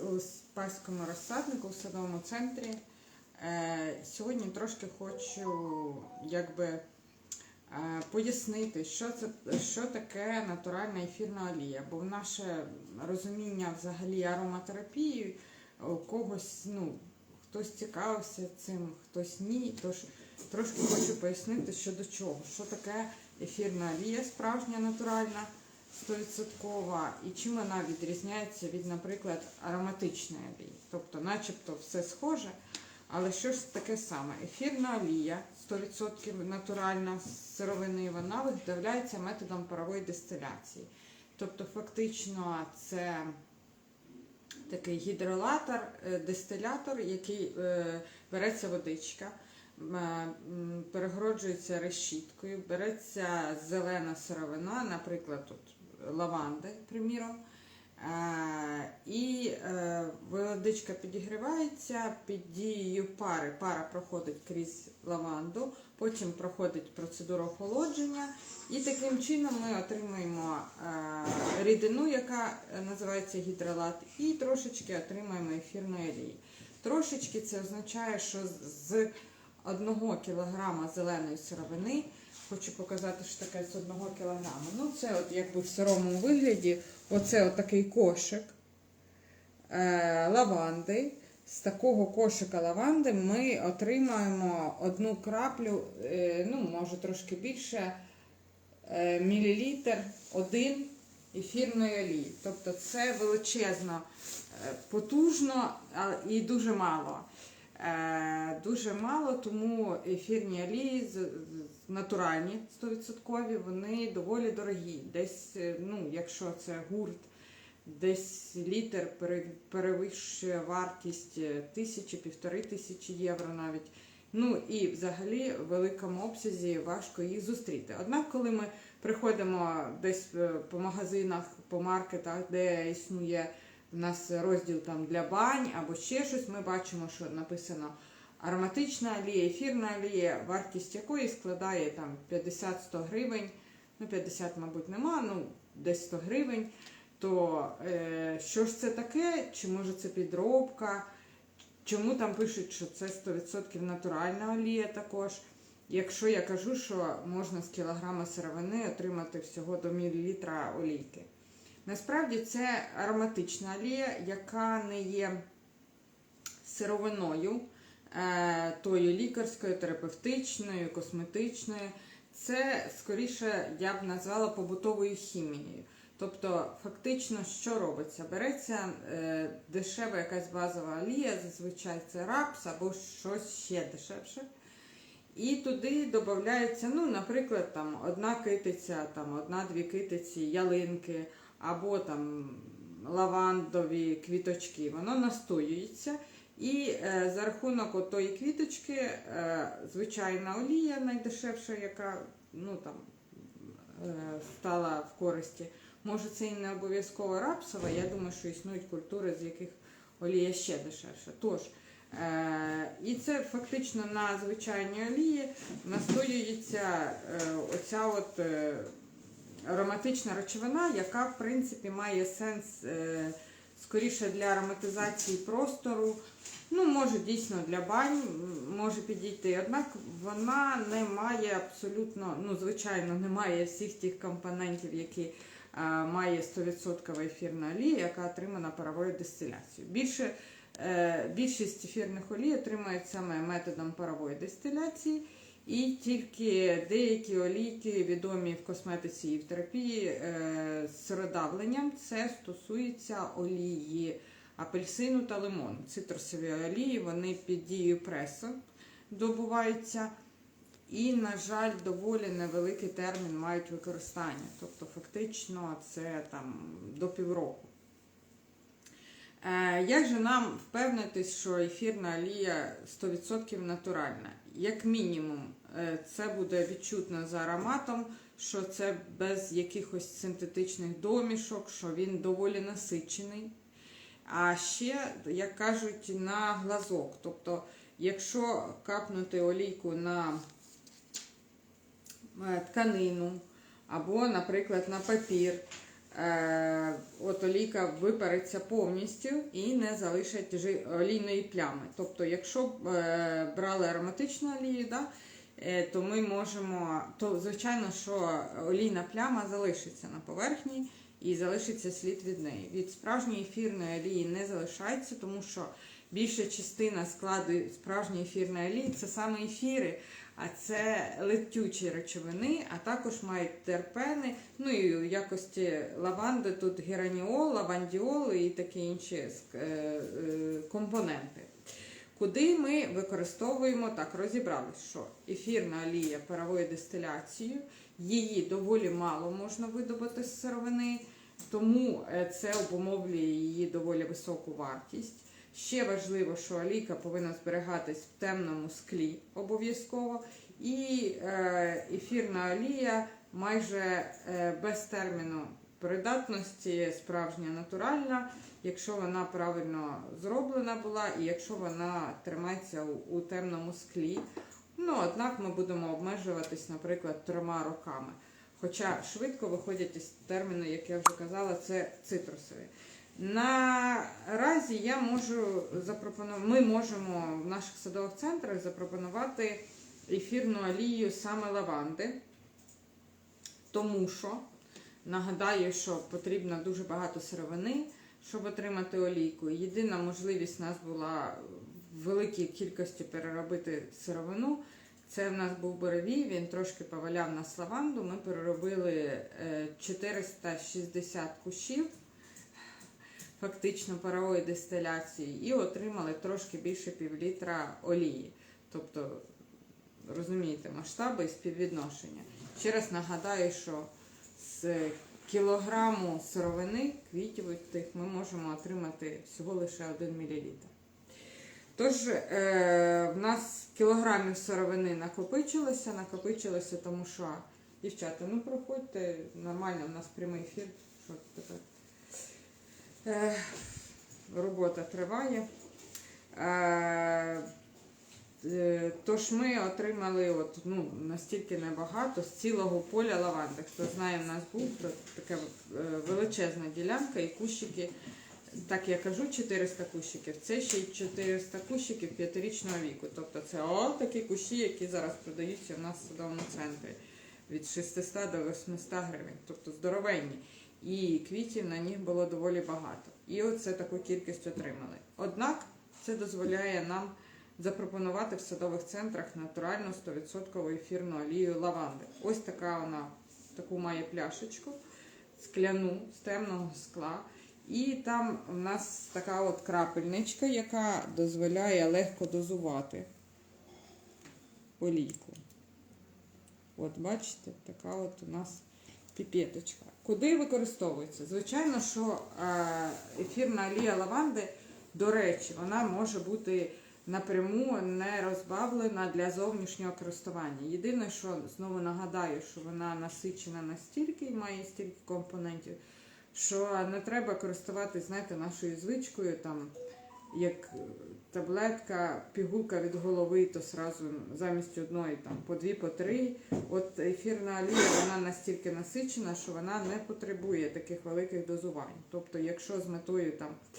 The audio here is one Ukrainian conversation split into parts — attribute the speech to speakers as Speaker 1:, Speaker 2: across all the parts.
Speaker 1: у Спаському розсаднику у садовому центрі. Е, Сьогодні трошки хочу якби, е, пояснити, що це що таке натуральна ефірна олія. Бо в наше розуміння взагалі ароматерапії у когось, ну, хтось цікавився цим, хтось ні. Тож трошки хочу пояснити, що до чого. Що таке ефірна олія, справжня натуральна. 100% і чим вона відрізняється від, наприклад, ароматичної олії. Тобто, начебто все схоже, але що ж таке саме? Ефірна олія 100% натуральна з сировини, вона виготовляється методом парової дистиляції. Тобто, фактично, це такий гідролатор, е, дистилятор, який е, береться водичка. м, Перегороджується решіткою, береться зелена сировина, наприклад, тут лаванди, приміром. Е, І е, водичка підігрівається під дією пари. Пара проходить крізь лаванду, потім проходить процедура охолодження, і таким чином ми отримуємо е, рідину, яка називається гідролат, і трошечки отримаємо ефірної олії. Трошечки це означає, що з 1 кг зеленої сировини Хочу показати, що таке з одного кілограма. Ну, це от якби в сирому вигляді, оце от такий кошик е, лаванди. З такого кошика лаванди ми отримаємо одну краплю, е, ну, може трошки більше, е, мілілітр один ефірної олії. Тобто це величезно е, потужно і дуже мало. Е, Дуже мало, тому ефірні олії натуральні 100%, вони доволі дорогі. Десь, е, ну, якщо це гурт, десь літр перевищує вартість е, тисячі, півтори тисячі євро навіть. Ну і взагалі в великому обсязі важко їх зустріти. Однак, коли ми приходимо десь по магазинах, по маркетах, де існує у нас розділ там для бань або ще щось, ми бачимо, що написано ароматична олія, ефірна олія, вартість якої складає там 50-100 гривень. Ну, 50, мабуть, нема, ну десь 100 гривень. То е, що ж це таке? Чи може це підробка? Чому там пишуть, що це 100% натуральна олія також? Якщо я кажу, що можна з кілограма сировини отримати всього до мілілітра олійки. Насправді це ароматична олія, яка не є сировиною, е, тою лікарською, терапевтичною, косметичною. Це скоріше я б назвала побутовою хімією. Тобто, фактично, що робиться? Береться е, дешева якась базова олія, зазвичай це рапс або щось ще дешевше. І туди додається, ну, наприклад, там одна китиця, там одна-дві китиці, ялинки або там лавандові квіточки. Воно настоюється. І е, за рахунок отої квіточки, е, звичайна олія найдешевша, яка ну, там, е, стала в користі. Може, це і не обов'язково рапсова. Я думаю, що існують культури, з яких олія ще дешевша. Тож, е, і це фактично на звичайній олії настоюється е, оця от е, ароматична речовина, яка в принципі має сенс е, скоріше для ароматизації простору. Ну, може дійсно для бань може підійти. Однак вона не має абсолютно, ну, звичайно, не має всіх тих компонентів, які е, має 100% ефірна олія, яка отримана паровою дистиляцією. Більше, е, більшість ефірних олій отримують саме методом парової дистиляції. І тільки деякі олійки відомі в косметиці і в терапії е, з сиродавленням. Це стосується олії апельсину та лимону. Цитрусові олії вони під дією пресу добуваються. І, на жаль, доволі невеликий термін мають використання. Тобто, фактично, це там до півроку. Е, Як же нам впевнитись, що ефірна олія 100% натуральна? Як мінімум, це буде відчутно за ароматом, що це без якихось синтетичних домішок, що він доволі насичений. А ще, як кажуть, на глазок. Тобто, якщо капнути олійку на е, тканину або, наприклад, на папір, е, от олійка випариться повністю і не залишить олійної плями. Тобто, якщо е, брали ароматичну олію, да, е, то ми можемо, то звичайно, що олійна пляма залишиться на поверхні і залишиться слід від неї. Від справжньої ефірної олії не залишається, тому що більша частина складу справжньої ефірної олії це саме ефіри, а це летючі речовини, а також мають терпени, ну і в якості лаванди тут гераніол, лавандіол і такі інші е, е, компоненти. Куди ми використовуємо так, розібрались, що ефірна олія паровою дистиляцією, її доволі мало можна видобути з сировини, тому е, це обумовлює її доволі високу вартість. Ще важливо, що олійка повинна зберігатись в темному склі обов'язково. І е, ефірна олія майже е, без терміну придатності, справжня натуральна, якщо вона правильно зроблена була і якщо вона тримається у, темному склі. Ну, однак ми будемо обмежуватись, наприклад, трьома роками. Хоча швидко виходять із терміну, як я вже казала, це цитрусові. Наразі я можу запропонувати, ми можемо в наших садових центрах запропонувати ефірну олію саме лаванди, тому що нагадаю, що потрібно дуже багато сировини, щоб отримати олійку. Єдина можливість у нас була в великій кількості переробити сировину. Це в нас був буревій, він трошки поваляв нас лаванду. Ми переробили е, 460 кущів фактично парової дистиляції і отримали трошки більше півлітра олії. Тобто, розумієте, масштаби і співвідношення. Ще раз нагадаю, що з кілограму сировини квітів ми можемо отримати всього лише 1 мл. Тож, е, в нас кілограмів сировини накопичилося, накопичилося, тому що, дівчата, ну проходьте, нормально, у нас прямий ефір. Що тепер? Е, робота триває. Е, Тож ми отримали от, ну, настільки небагато з цілого поля лаванди. Хто знає, в нас був така е, величезна ділянка і кущики, так я кажу, 400 кущиків. Це ще й 400 кущиків п'ятирічного віку. Тобто це о, такі кущі, які зараз продаються в нас в садовому центрі від 600 до 800 гривень. Тобто здоровенні і квітів на них було доволі багато. І оце таку кількість отримали. Однак це дозволяє нам запропонувати в садових центрах натуральну 100% ефірну олію лаванди. Ось така вона таку має пляшечку, скляну з темного скла. І там у нас така от крапельничка, яка дозволяє легко дозувати олійку. От бачите, така от у нас піпеточка. Куди використовується? Звичайно, що е, ефірна олія лаванди, до речі, вона може бути напряму не розбавлена для зовнішнього користування. Єдине, що знову нагадаю, що вона насичена настільки і має стільки компонентів, що не треба користуватись, знаєте, нашою звичкою, там, як таблетка, пігулка від голови, то сразу замість одної там по дві, по три. От ефірна олія вона настільки насичена, що вона не потребує таких великих дозувань. Тобто, якщо з метою там, е,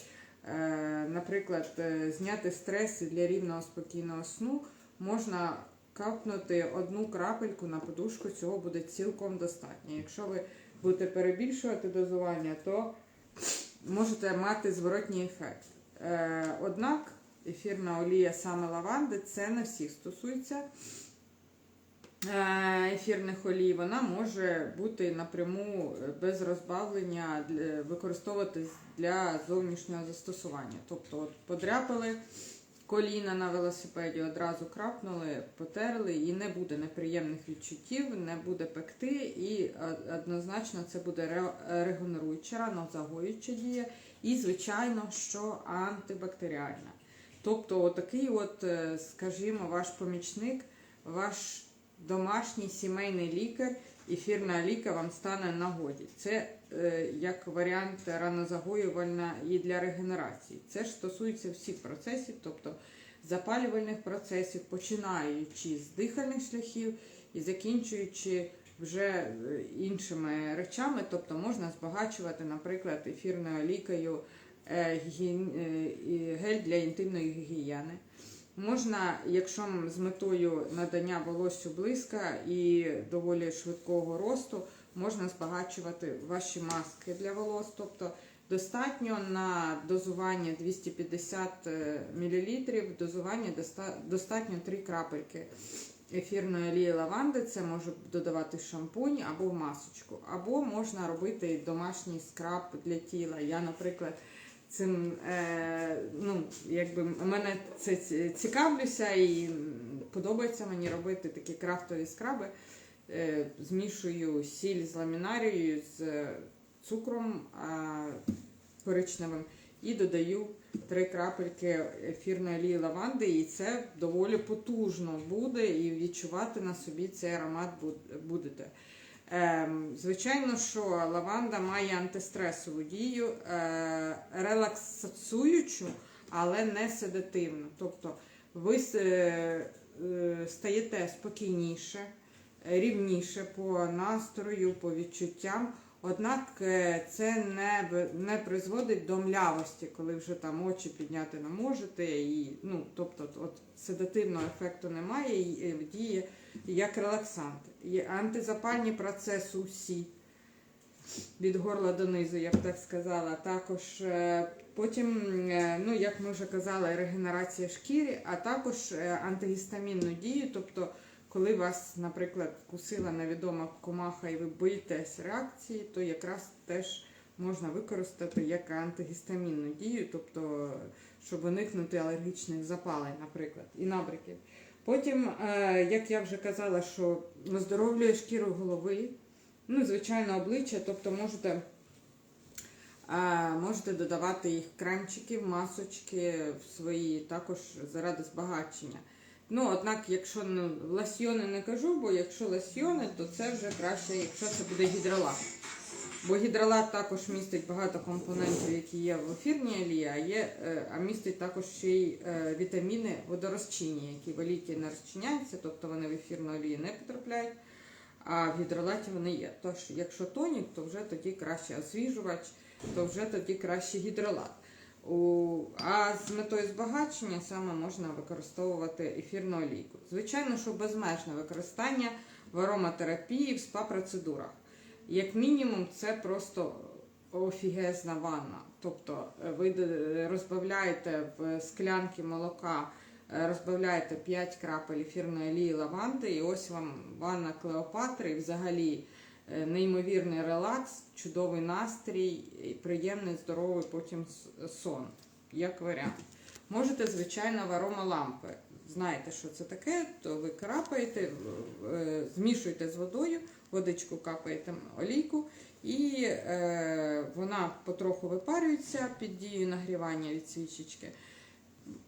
Speaker 1: наприклад, е, зняти стрес для рівного спокійного сну, можна капнути одну крапельку на подушку, цього буде цілком достатньо. Якщо ви будете перебільшувати дозування, то можете мати зворотній ефект. Е, Однак ефірна олія саме лаванди це не всіх стосується е, ефірних олій. Вона може бути напряму е, без розбавлення, використовуватись для зовнішнього застосування. Тобто, от подряпали коліна на велосипеді, одразу крапнули, потерли, і не буде неприємних відчуттів, не буде пекти, і е, однозначно це буде ре- регенеруюча, ранозагоююча дія, і, звичайно, що антибактеріальна. Тобто, отакий, от, е, скажімо, ваш помічник, ваш домашній сімейний лікар, ефірна ліка вам стане нагоді. Це е, як варіант ранозагоювальна і для регенерації. Це ж стосується всіх процесів, тобто запалювальних процесів, починаючи з дихальних шляхів і закінчуючи вже е, іншими речами, тобто можна збагачувати, наприклад, ефірною олійкою е, е, гель для інтимної гігієни. Можна, якщо з метою надання волоссю блиска і доволі швидкого росту, можна збагачувати ваші маски для волос. Тобто достатньо на дозування 250 мл, дозування достатньо 3 крапельки ефірної олії лаванди. Це може додавати шампунь або масочку. Або можна робити домашній скраб для тіла. Я, наприклад, цим е, ну, якби мене це цікавлюся і подобається мені робити такі крафтові скраби. Е, змішую сіль з ламінарією, з цукром коричневим і додаю три крапельки ефірної олії лаванди, і це доволі потужно буде, і відчувати на собі цей аромат буд- будете. Ем, звичайно, що лаванда має антистресову дію, е, релаксуючу, але не седативну. Тобто ви е, е, стаєте спокійніше, рівніше по настрою, по відчуттям. Однак це не, не призводить до млявості, коли вже там очі підняти не можете. І, ну, тобто, от седативного ефекту немає, і діє як релаксант. Є антизапальні процеси усі від горла до низу, я б так сказала. Також е, потім, е, ну як ми вже казали, регенерація шкіри, а також е, антигістамінну дію. Тобто, коли вас, наприклад, кусила невідома комаха і ви боїтесь реакції, то якраз теж можна використати як антигістамінну дію, тобто, щоб уникнути алергічних запалень, наприклад, і набряків. Потім, е, як я вже казала, що оздоровлює шкіру голови, ну, звичайно, обличчя, тобто можете, е, можете додавати їх кремчики, масочки в свої, також заради збагачення. Ну, однак, якщо ну, лосьйони не кажу, бо якщо лосьйони, то це вже краще, якщо це буде гідролат. Бо гідролат також містить багато компонентів, які є в ефірній олії, а, є, е, а містить також ще й е, вітаміни водорозчинні, які в олійці не розчиняються, тобто вони в ефірну олію не потрапляють, а в гідролаті вони є. Тож, якщо тонік, то вже тоді краще освіжувач, то вже тоді краще гідролат. А з метою збагачення саме можна використовувати ефірну олійку. Звичайно, що безмежне використання в ароматерапії, в спа-процедурах. Як мінімум, це просто офігезна ванна. Тобто е, ви розбавляєте в склянки молока, е, розбавляєте 5 крапель ефірної олії лаванди, і ось вам ванна Клеопатри, і взагалі е, неймовірний релакс, чудовий настрій, приємний, здоровий потім сон, як варіант. Можете, звичайно, в аромалампи. Знаєте, що це таке, то ви крапаєте, змішуєте з водою, водичку капаєте олійку, і е, вона потроху випарюється під дією нагрівання від свічечки.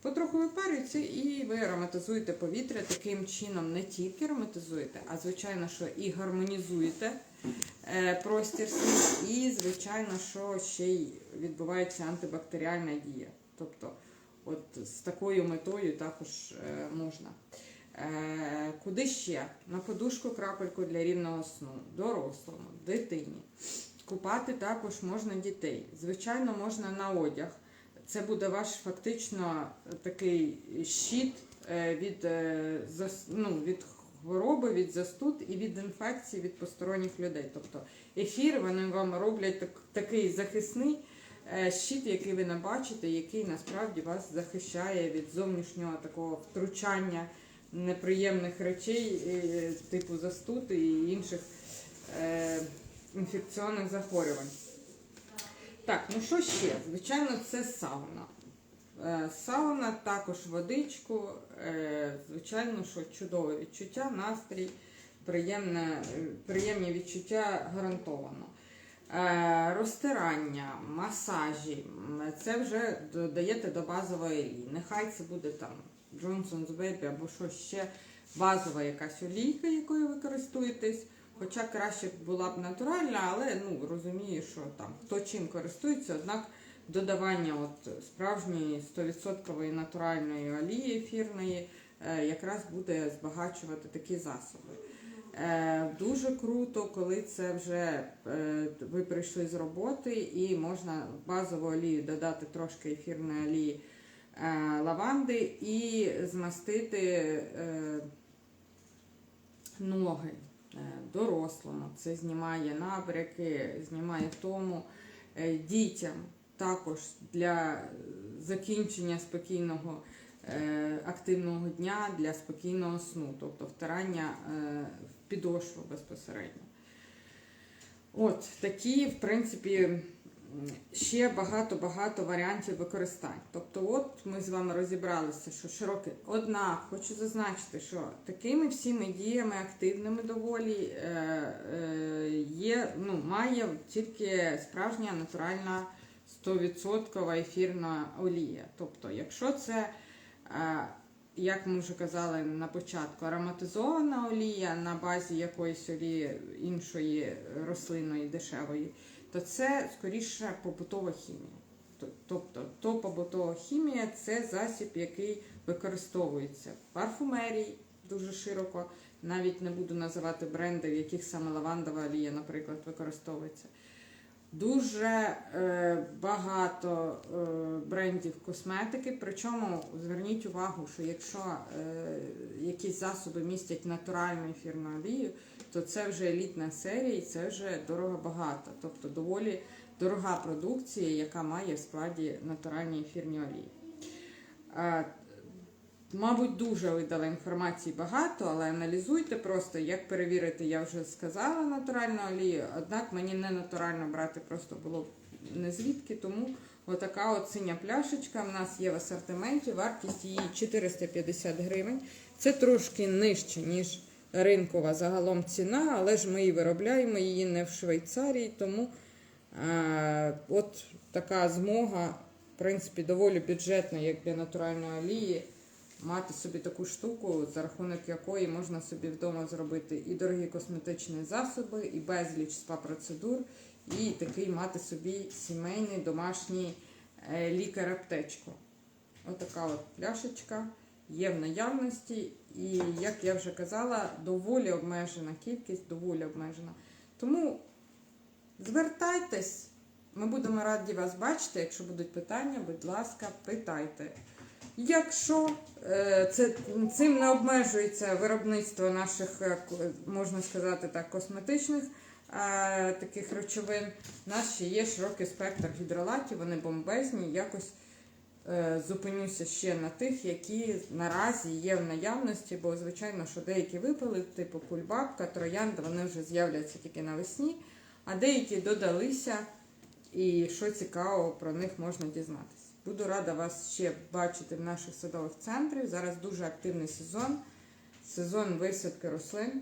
Speaker 1: Потроху випарюється і ви ароматизуєте повітря. Таким чином не тільки ароматизуєте, а звичайно, що і гармонізуєте е, простір свій, і, звичайно, що ще й відбувається антибактеріальна дія. Тобто, от з такою метою також е, можна. Е, куди ще? На подушку крапельку для рівного сну, дорослому, дитині. Купати також можна дітей. Звичайно, можна на одяг. Це буде ваш фактично такий щит е, від, е, ну, від хвороби, від застуд і від інфекцій від посторонніх людей. Тобто ефір вони вам роблять так, такий захисний щит, який ви не бачите, який насправді вас захищає від зовнішнього такого втручання неприємних речей, е, типу застуд і інших е, інфекційних захворювань. Так, ну що ще? Звичайно, це сауна. Е, Сауна, також водичку. Звичайно, що чудове відчуття, настрій, приємне, приємні відчуття гарантовано. Розтирання, масажі. Це вже додаєте до базової олії. Нехай це буде там Johnson's Baby або що ще базова якась олійка, якою ви користуєтесь. Хоча краще була б натуральна, але ну розумію, що там хто чим користується, однак додавання от справжньої 100% натуральної олії ефірної е, якраз буде збагачувати такі засоби. Е, Дуже круто, коли це вже е, ви прийшли з роботи і можна базову олію додати трошки ефірної олії лаванди і змастити е, ноги е, дорослому. Це знімає набряки, знімає тому Е, дітям також для закінчення спокійного е, активного дня для спокійного сну, тобто втирання е, в підошву безпосередньо. От такі, в принципі, ще багато-багато варіантів використань. Тобто, от ми з вами розібралися, що широкий. Однак хочу зазначити, що такими всіми діями активними доволі е, е, є, ну, має тільки справжня натуральна 100% ефірна олія. Тобто, якщо це е, як ми вже казали на початку, ароматизована олія на базі якоїсь олії іншої рослинної дешевої, то це скоріше побутова хімія. Тобто, то побутова хімія це засіб, який використовується в парфумерії дуже широко. Навіть не буду називати бренди, в яких саме лавандова олія, наприклад, використовується. Дуже е, багато е, брендів косметики. Причому зверніть увагу, що якщо е, якісь засоби містять натуральну ефірну олію, то це вже елітна серія і це вже дорого багато. Тобто доволі дорога продукція, яка має в складі натуральні ефірні олії. Мабуть, дуже видала інформації багато, але аналізуйте просто, як перевірити, я вже сказала натуральну олію, однак мені не натурально брати просто було не звідки, тому отака от синя пляшечка в нас є в асортименті, вартість її 450 гривень. Це трошки нижче, ніж ринкова загалом ціна, але ж ми її виробляємо її не в Швейцарії, тому е, от така змога, в принципі, доволі бюджетна, як для натуральної олії мати собі таку штуку, за рахунок якої можна собі вдома зробити і дорогі косметичні засоби, і безліч спа-процедур, і такий мати собі сімейний домашній е, лікар-аптечку. Отака от пляшечка є в наявності, і, як я вже казала, доволі обмежена кількість, доволі обмежена. Тому звертайтесь, ми будемо раді вас бачити. Якщо будуть питання, будь ласка, питайте. Якщо е, це цим не обмежується виробництво наших, е, можна сказати так, косметичних е, таких речовин, у нас ще є широкий спектр гідролатів, вони бомбезні. Якось зупинюся ще на тих, які наразі є в наявності, бо звичайно, що деякі випали, типу кульбабка, троянда, вони вже з'являться тільки навесні, а деякі додалися, і що цікаво, про них можна дізнатися. Буду рада вас ще бачити в наших садових центрах. Зараз дуже активний сезон, сезон висадки рослин.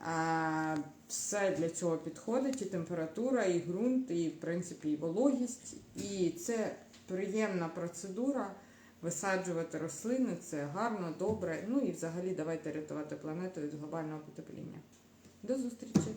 Speaker 1: А, все для цього підходить, і температура, і ґрунт, і в принципі і вологість. І це приємна процедура висаджувати рослини. Це гарно, добре. Ну і взагалі давайте рятувати планету від глобального потепління. До зустрічі!